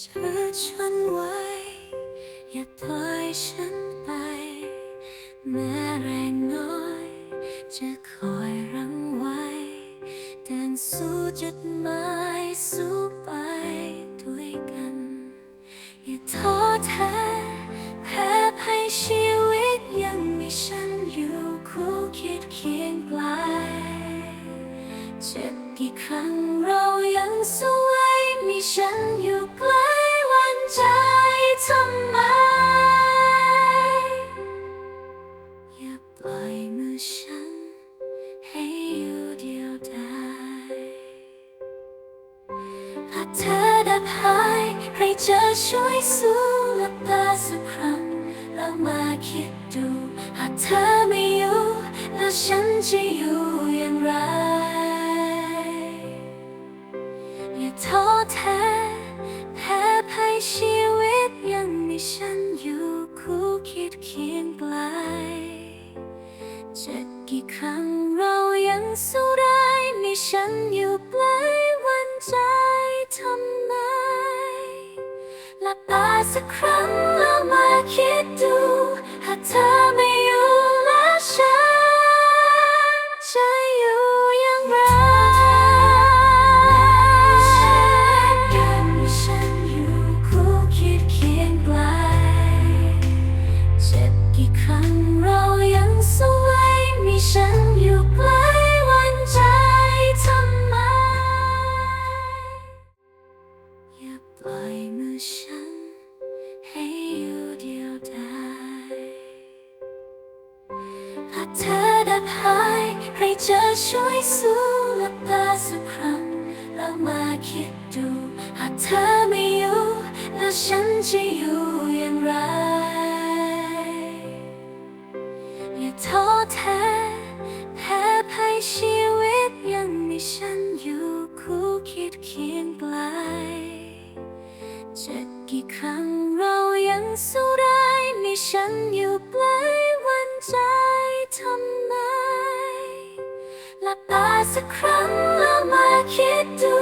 เธอฉันไว้ อย่าปล่อยฉันไป แม้แรงน้อย จะคอยรังไว้เดินสู้จุดหมายสู้ไปด้วยกัน อย่าท้อแท้แพ้ภัยชีวิตยังมีฉันอยู่คู่คิดเคียงไกลเจ็บกี่ครั้งเรายังสู้ ฉันอยู่ใกล้วันใจทำไม อย่าปล่อยมือฉันให้อยู่เดียวดายหากเธอดับหายให้เจอช่วยสู้หลับตาสักครั้งแล้วมาคิดดู หากเธอไม่อยู่ แล้วฉันจะอยู่อย่างไร จะกี่ครั้งเรายังสู้ได้มีฉันอยู่ปลายวันใจทำไมหลับตาสักครั้ง ธอดับหายให้เจอช่วยสู้หลับตาสักครั้งแล้วมาคิดดู หากเธอไม่อยู่ แล้วฉันจะอยู่อย่างไรอย่าท้อแท้แพ้ภัยชีวิตยังมีฉันอยู่คู่คิดเคียงไกลจะกี่ครั้งเรายังสู้ได้มีฉันอยู่ สักครั้งแล้วมาคิดดู